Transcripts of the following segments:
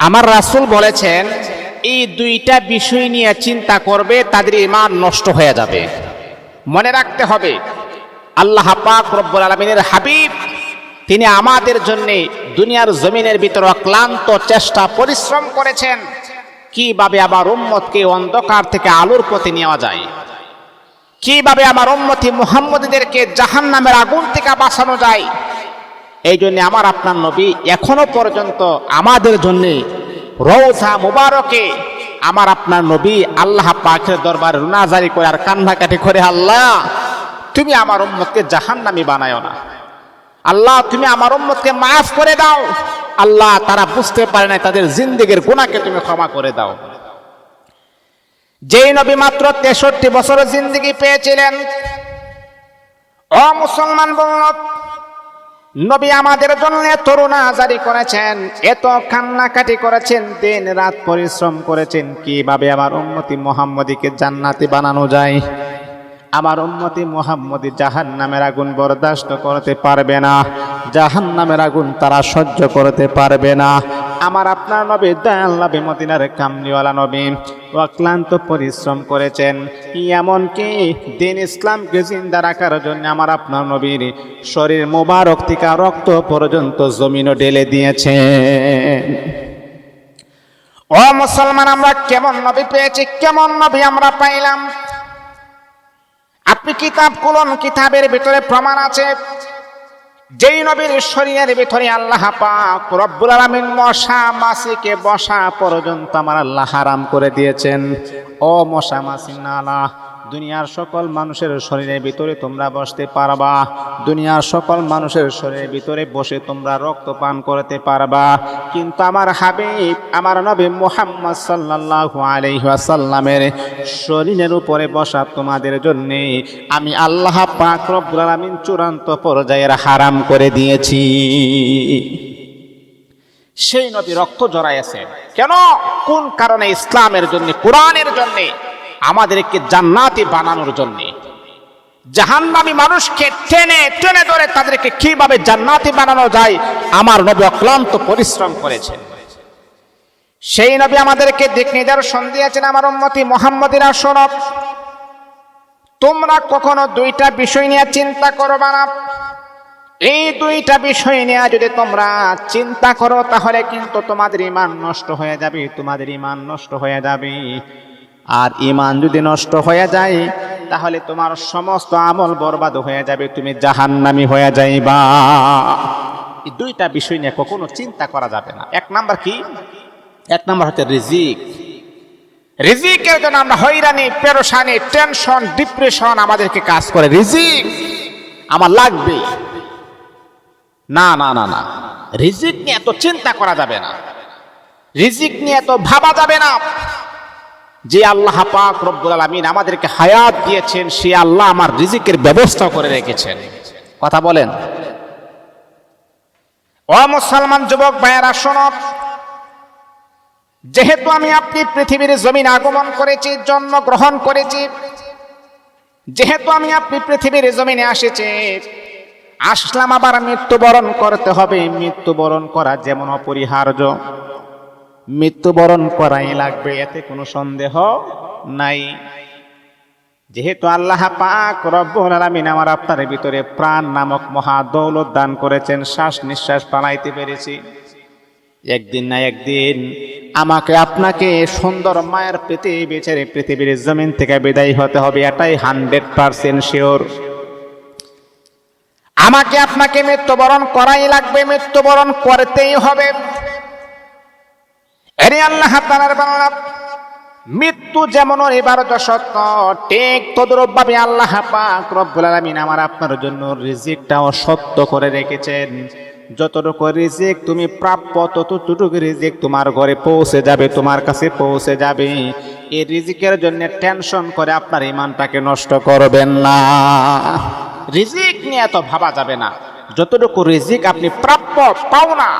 আমার রাসূল বলেছেন, এই দুইটা বিষয় নিয়ে চিন্তা করবে, তাদের ইমান নষ্ট হয়ে যাবে। মনে রাখতে হবে, আল্লাহ পাক রব্বুল আলমিনের হাবিব, তিনি আমাদের জন্য দুনিয়ার জমিনের ভিতর অক্লান্ত চেষ্টা, পরিশ্রম করেছেন। কীভাবে আমার উম্মতকে অন্ধকার থেকে আলোর পথে নেওয়া যায়? কীভাবে আমার উম্মতি মুহাম্মদীদেরকে জাহান নামের আগুন থেকে বাঁচানো যায়? এই জন্য আমার আপনার নবী এখনও পর্যন্ত আমাদের জন্য রৌজা মুবারকে আমার আপনার নবী আল্লাহ পাকের দরবারে রুনাজারি করে আর কান্নাকাটি করে, আল্লাহ, তুমি আমার উম্মতকে জাহান্নামি বানায় না। আল্লাহ, তুমি আমার উম্মতকে মাফ করে দাও। আল্লাহ, তারা বুঝতে পারে না তাদের জিন্দিগির গুণাকে তুমি ক্ষমা করে দাও। যেই নবী মাত্র তেষট্টি বছর জিন্দিগি পেয়েছিলেন ও মুসলমান বলল নবী আমাদের জন্য তরুণা জারি করেছেন, এত কান্নাকাটি করেছেন, দিন রাত পরিশ্রম করেছেন, কীভাবে আমার উন্মতি মোহাম্মদীকে জান্নাতি বানানো যায়? আমার উন্মতি মোহাম্মদী জাহান নামের আগুন বরদাস্ত করতে পারবে না জাহান নামের আগুন তারা সহ্য করতে পারবে না। আমার আপনার নবী দয়াল নবী, মদিনার কামলিওয়ালা নবী অক্লান্ত পরিশ্রম করেছেন। এমনকি দিন ইসলামকে জিন্দা রাখার জন্য আমার আপনার নবীর শরীর মোবারক থেকে রক্ত পর্যন্ত জমিনও ঢেলে দিয়েছেন। ও মুসলমান, আমরা কেমন নবী পেয়েছি, কেমন নবী আমরা পাইলাম? আপনি কিতাব খুলুন কিতাবের ভিতরে প্রমাণ আছে। যেই নবীর শরীরের ভিতরে আল্লাহ পাক রব্বুল আলামিন মশা মাসিকে বসা পর্যন্ত আমার আল্লাহ হারাম করে দিয়েছেন। ও মশা মাসি নালা দুনিয়ার সকল মানুষের শরীরের ভিতরে তোমরা বসতে পারবা। দুনিয়ার সকল মানুষের শরীরের ভিতরে বসে তোমরা রক্ত পান করতে পারবা। কিন্তু আমার হাবিব, আমার নবী মুহাম্মদ সাল্লাল্লাহু আলাইহি ওয়াসাল্লামের শরীরের উপরে বসা তোমাদের জন্য আমি আল্লাহ পাক রব্বুল আলামিন চূড়ান্ত পর্যায়ের হারাম করে দিয়েছি। সেই নবী রক্ত জড়াইছে কেন? কোন কারণে? ইসলামের জন্য, কোরআনের জন্য। আমাদেরকে জান্নাতি বানানোর জন্য। জাহান্নামী মানুষকে টেনে টেনে ধরে তাদেরকে কীভাবে জান্নাতি বানানো যায়, আমার নবী অক্লান্ত পরিশ্রম করেছেন। সেই নবী আমাদেরকে দিক নিদর্শন দিয়েছেন আমার উন্মতি মোহাম্মদিরা সনব তোমরা কখনো দুইটা বিষয় নিয়ে চিন্তা করবা না। এই দুইটা বিষয় নিয়ে যদি তোমরা চিন্তা করো, তাহলে কিন্তু তোমাদের ইমান নষ্ট হয়ে যাবে, তোমাদের ইমান নষ্ট হয়ে যাবে। আর ইমান যদি নষ্ট হয়ে যায়, তাহলে তোমার সমস্ত আমল বরবাদ হয়ে যাবে, তুমি জাহান্নামি হয়ে যাইবা। এই দুইটা বিষয় নিয়ে কখনো চিন্তা করা যাবে না। এক নাম্বার কি? এক নাম্বার হচ্ছে রিজিক। রিজিকের জন্য আমরা হইরানি পেরোসানি টেনশন, ডিপ্রেশন আমাদেরকে কাজ করে। রিজিক আমার লাগবে। না না না না। রিজিক নিয়ে এত চিন্তা করা যাবে না। রিজিক নিয়ে এত ভাবা যাবে না। যে আল্লাহ পাক রব্বুল আলামিন আমাদেরকে হায়াত দিয়েছেন, সে আল্লাহ আমার রিজিকের ব্যবস্থা করে রেখেছেন। কথা বলেন। ও মুসলমান যুবক ভাইয়েরা, শোনো। যেহেতু আমি আপনি পৃথিবীর জমিন আগমন করেছি, জন্ম গ্রহণ করেছি, যেহেতু আমি আপনি পৃথিবীর জমিনে এসেছি, আসলাম আবার মৃত্যুবরণ করতে হবে। মৃত্যুবরণ করা যেমন অপরিহার্য। মৃত্যুবরণ করাই লাগবে, এতে কোনো সন্দেহ নাই। যেহেতু আল্লাহ পাক রব্বুল আলামিন আমার আপনার ভিতরে প্রাণ নামক মহা দৌলত দান করেছেন, শ্বাস নিঃশ্বাস পালাইতে পেরেছি। একদিন না একদিন আমাকে আপনাকে সুন্দর মায়ের পেতে বেচারে পৃথিবীর জমিন থেকে বিদায় হতে হবে, এটাই হান্ড্রেড পার্সেন্ট শিওর। আমাকে আপনাকে মৃত্যুবরণ করাই লাগবে, মৃত্যুবরণ করতেই হবে। এরে আল্লাহ তাআলার বাংলা মৃত্যু যেমন এবার সত্য ঠিক তদ্রুপ আল্লাহ পাক রব্বুল আলামিন আমার আপনার জন্য রিজিকটাও সত্য করে রেখেছেন। যতটুকু রিজিক তুমি প্রাপ্য, ততটুকু রিজিক তোমার ঘরে পৌঁছে যাবে, তোমার কাছে পৌঁছে যাবে। এই রিজিকের জন্য টেনশন করে আপনার ইমানটাকে নষ্ট করবেন না। রিজিক নিয়ে এত ভাবা যাবে না। যতটুকু রিজিক আপনি প্রাপ্য পাও না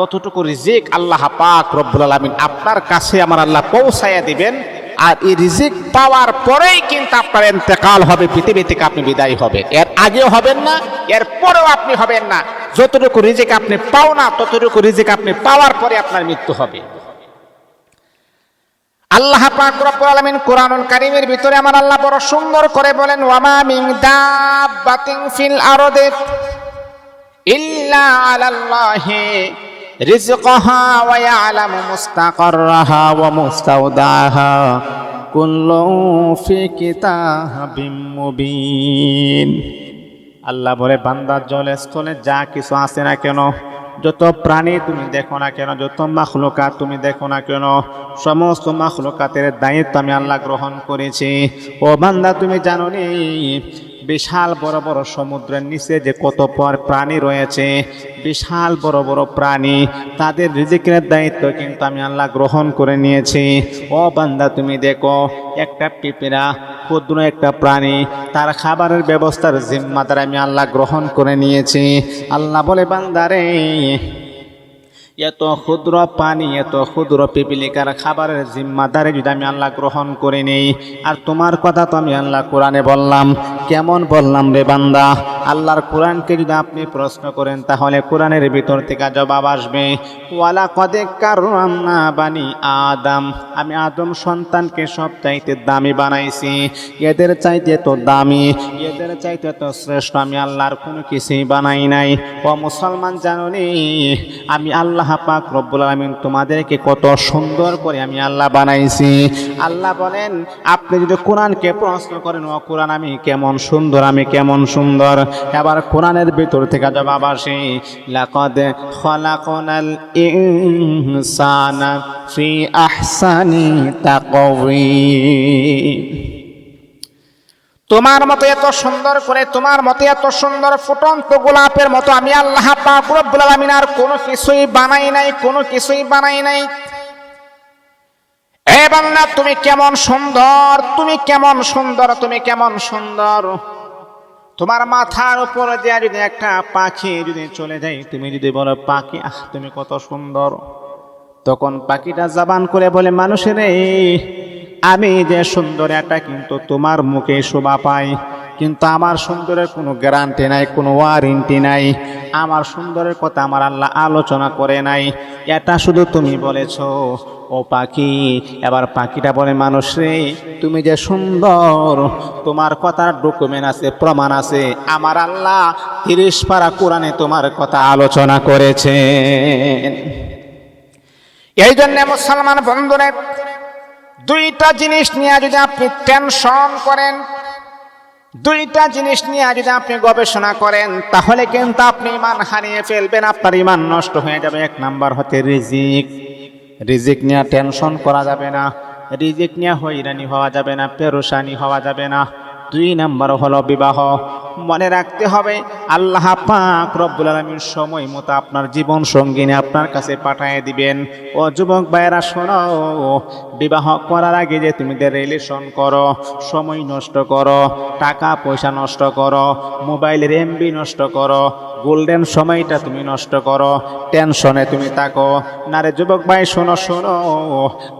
ততটুকু রিজিক আল্লাহ পাক রব্বুল আলামিন আপনার কাছে আমার আল্লাহ পৌঁছাইয়া দিবেন। আর এই রিজিক পাওয়ার পরেই কিন্তু আপনার এতেকাল হবে, পৃথিবী থেকে আপনি বিদায় হবেন। এর আগেও হবেন না, এর পরেও আপনি হবেন না। যতটুকু রিজিক আপনি পাও না, ততটুকু রিজিক আপনি পাওয়ার পরে আপনার মৃত্যু হবে। আল্লাহ পাক রব্বুল আলামিন কোরআনুল কারীমের ভিতরে আমার আল্লাহ বড় সুন্দর করে বলেন, ওয়ামা মিন দাব্বাতিন ফিল আরদি ইল্লা আলাল্লাহি ইয়ালামু মুস্তাকাররাহা ওয়া মুস্তাওদাহা কুল্লু ফি কিতাবিম মুবিন। আল্লাহ বলে বান্দার জলে স্থলে যা কিছু আছে না কেন, যত প্রাণী তুমি দেখো না কেন, যত মাখলুকাত তুমি দেখো না কেন, সমস্ত মাখলুকাতের দায়িত্ব আমি আল্লাহ গ্রহণ করেছি। ও বান্দা, তুমি জানো নি বিশাল বড় বড় সমুদ্রের নিচে যে কত পর প্রাণী রয়েছে, বিশাল বড় বড় প্রাণী, তাদের রিজিকের দায়িত্ব কিন্তু আমি আল্লাহ গ্রহণ করে নিয়েছি। ও বান্দা, তুমি দেখো, একটা পিঁপড়া, ক্ষুদ্র একটা প্রাণী, তার খাবারের ব্যবস্থার জিম্মাদার আমি আল্লাহ গ্রহণ করে নিয়েছি। আল্লাহ বলে বান্দারে এত ক্ষুদ্র পানি এত ক্ষুদ্র পিপিলিকার খাবারের জিম্মাদারে যদি আমি আল্লাহ গ্রহণ করে নেই আর তোমার কথা তো আমি আল্লাহ কোরআনে বললাম কেমন বললাম রে বান্দা? আল্লাহর কোরআনকে যদি আপনি প্রশ্ন করেন, তাহলে কোরআনের ভিতর থেকে জবাব আসবে ওয়ালা কদে কারণ না বানি আদম। আমি আদম সন্তানকে সব চাইতে দামি বানাইছি। এদের চাইতে তো দামি, এদের চাইতে তো শ্রেষ্ঠ। আমি আল্লাহর কোনো কিছুই বানাই নাই। ও মুসলমান জানুনি, আমি আল্লাহ পাক রব্বুল আলমিন তোমাদেরকে কত সুন্দর করে আমি আল্লাহ বানাইছি। আল্লাহ বলেন, আপনি যদি কোরআনকে প্রশ্ন করেন, ও কোরআন আমি কেমন সুন্দর, আমি কেমন সুন্দর। এবার কোরআনের ভিতর থেকে জবাব আসে, লাকদ ইনসানা ফি আহসানি তোমার মতো এত সুন্দর করে, তোমার মতো এত সুন্দর ফুটন্ত গোলাপের মতো আমি আল্লাহ পাক রব্বুল আলামিন আর কোনো কিছুই বানাই নাই, কোনো কিছুই বানাই নাই। এ বান্দা তুমি কেমন সুন্দর? তুমি কেমন সুন্দর? তুমি কেমন সুন্দর? তোমার মাথার উপরে দেয়া যদি একটা পাখি যদি চলে যায়, তুমি যদি বলো, পাখি, আহ, তুমি কত সুন্দর। তখন পাখিটা জাবান করে বলে, মানুষের, আমি যে সুন্দর একটা কিন্তু তোমার মুখে শোভা পাই। কিন্তু আমার সুন্দরের কোনো গ্যারান্টি নাই, কোনো ওয়ারেন্টি নাই। আমার সুন্দরের কথা আমার আল্লাহ আলোচনা করে নাই। এটা শুধু তুমি বলেছ। ও পাখি। এবার পাখিটা বলে, মানুষ রে, তুমি যে সুন্দর, তোমার কথার ডকুমেন্ট আছে, প্রমাণ আছে। আমার আল্লাহ তিরিশ পারা কোরআনে তোমার কথা আলোচনা করেছে এই জন্য মুসলমান বন্ধুরে, দুইটা জিনিস নিয়ে যদি আপনি টেনশন করেন, দুইটা জিনিস নিয়ে যদি আপনি গবেষণা করেন, তাহলে কিন্তু আপনি ইমান হারিয়ে ফেলবেন, আপনার ইমান নষ্ট হয়ে যাবে। এক নাম্বার হতে রিজিক। রিজিক নিয়ে টেনশন করা যাবে না। রিজিক নিয়ে হইরানি হওয়া যাবে না পেরোসানি হওয়া যাবে না। দুই নাম্বার হলো বিবাহ। মনে রাখতে হবে, আল্লাহ পাক রব্বুল আলমীর সময় মতো আপনার জীবন সঙ্গিনী আপনার কাছে পাঠিয়ে দিবেন। ও যুবক ভাইয়েরা, শোনো, বিবাহ করার আগে যে তুমি রিলেশন করো, সময় নষ্ট করো, টাকা পয়সা নষ্ট করো, মোবাইলের এমবি নষ্ট করো গোল্ডেন সময়টা তুমি নষ্ট করো টেনশনে তুমি থাকো। না রে যুবক ভাই, শোনো শোনো,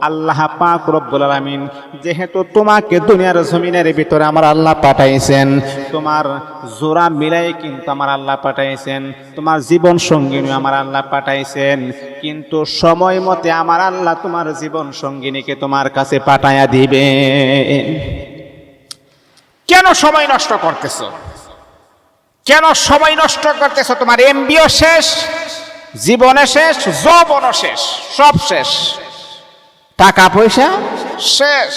আল্লাহ পাক রব্বুল আলামিন যেহেতু তোমাকে দুনিয়ার জমিনের ভিতরে আমার আল্লাহ পাঠাইছেন। তোমার জোড়া মিলাই কিন্তু আমার আল্লাহ পাঠাইছেন। তোমার জীবন সঙ্গিনী আমার আল্লাহ পাঠাইছেন। কিন্তু সময় মতে আমার আল্লাহ তোমার জীবন সঙ্গিনীকে তোমার কাছে পাঠায়া দিবে। কেন সময় নষ্ট করতেছো? কেন সময় নষ্ট করতেছো? তোমার এমবিও শেষ জীবনে শেষ যৌবনও শেষ সব শেষ। টাকা পয়সা? শেষ।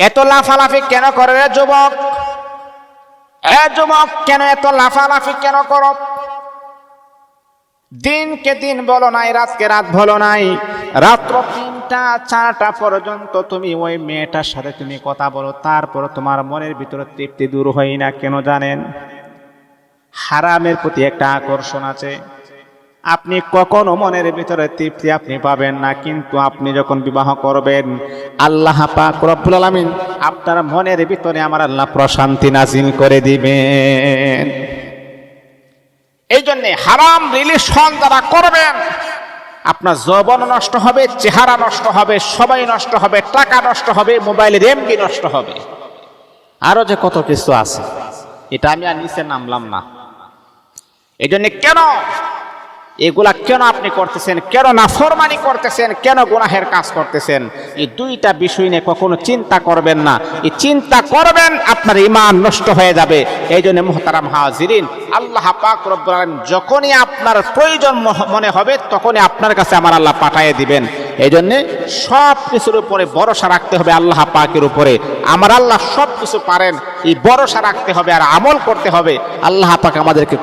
এত লাফালাফি কেন করে রে যুবক? এ যুবক, কেন এত লাফালাফি কেন করো? দিনকে দিন বলো নাই, রাতকে রাত বলো নাই। রাত্র তিনটা, চারটা পর্যন্ত তুমি ওই মেয়েটার সাথে তুমি কথা বলো, তারপর তোমার মনের ভিতরে তৃপ্তি দূর হয় না, কেন জানেন? হারামের প্রতি একটা আকর্ষণ আছে। আপনি কখনো মনের ভিতরে তৃপ্তি আপনি পাবেন না, কিন্তু আপনি যখন বিবাহ করবেন, আল্লাহ পাক রব্বুল আলামিন আপনার মনের ভিতরে আমার আল্লাহ প্রশান্তি নাজিল করে দিবেন। এই জন্যে হারাম রিলেশন যারা করবেন, আপনার যৌবন নষ্ট হবে, চেহারা নষ্ট হবে সবাই নষ্ট হবে, টাকা নষ্ট হবে, মোবাইলের এমবি নষ্ট হবে। আরও যে কত কিছু আছে, এটা আমি আর নিচে নামলাম না। এই জন্য কেন এগুলা কেন আপনি করতেছেন? কেন নাফরমানি করতেছেন? কেন গুনাহের কাজ করতেছেন? এই দুইটা বিষয় নিয়ে কখনো চিন্তা করবেন না। এই চিন্তা করবেন, আপনার ইমান নষ্ট হয়ে যাবে। এই জন্য মোহতারাম হাজিরিন, আল্লাহ পাক রব্বুল যখনই আপনার প্রয়োজন মনে হবে, তখনই আপনার কাছে আমার আল্লাহ পাঠিয়ে দিবেন। এই জন্যে সব কিছুর উপরে ভরসা রাখতে হবে আল্লাহ পাকের উপরে। আমার আল্লাহ সব কিছু পারেন, এই ভরসা রাখতে হবে আর আমল করতে হবে। আল্লাহ পাক আমাদেরকে